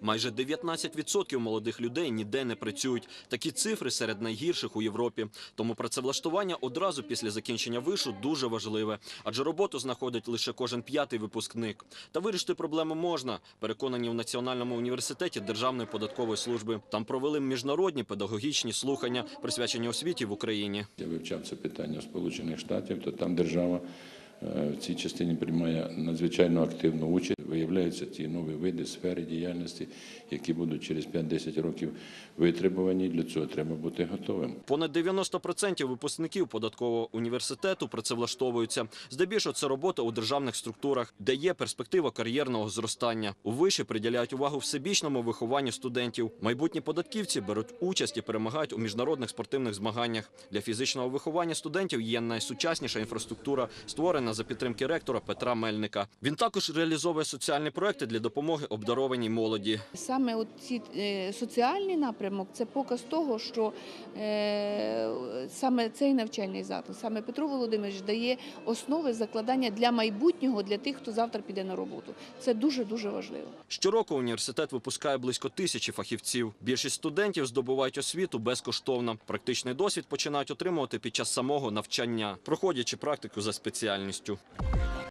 Майже 19% молодих людей ніде не працюють. Такі цифри серед найгірших у Європі. Тому працевлаштування одразу після закінчення вишу дуже важливе, адже роботу знаходить лише кожен п'ятий випускник. Та вирішити проблему можна. Переконані в Національному університеті Державної податкової служби. Там провели міжнародні педагогічні слухання, присвячені освіті в Україні. Я вивчав це питання Сполучених Штатів, то там держава е, в цій частині приймає надзвичайно активну участь. Виявляються ті нові види сфери діяльності, які будуть через 5-10 років витребувані. Для цього треба бути готовим. Понад 90% випускників податкового університету працевлаштовуються. Здебільшого це робота у державних структурах, де є перспектива кар'єрного зростання. У виші приділяють увагу всебічному вихованню студентів. Майбутні податківці беруть участь і перемагають у міжнародних спортивних змаганнях. Для фізичного виховання студентів є найсучасніша інфраструктура, створена за підтримки ректора Петра Мельника. Він також реалізовує соціальні проекти для допомоги обдарованій молоді. Саме от ці е, соціальний напрямок це показ того, що е, саме цей навчальний заклад, саме Петро Володимирович дає основи закладання для майбутнього, для тих, хто завтра піде на роботу. Це дуже дуже важливо. Щороку університет випускає близько тисячі фахівців. Більшість студентів здобувають освіту безкоштовно. Практичний досвід починають отримувати під час самого навчання, проходячи практику за спеціальністю.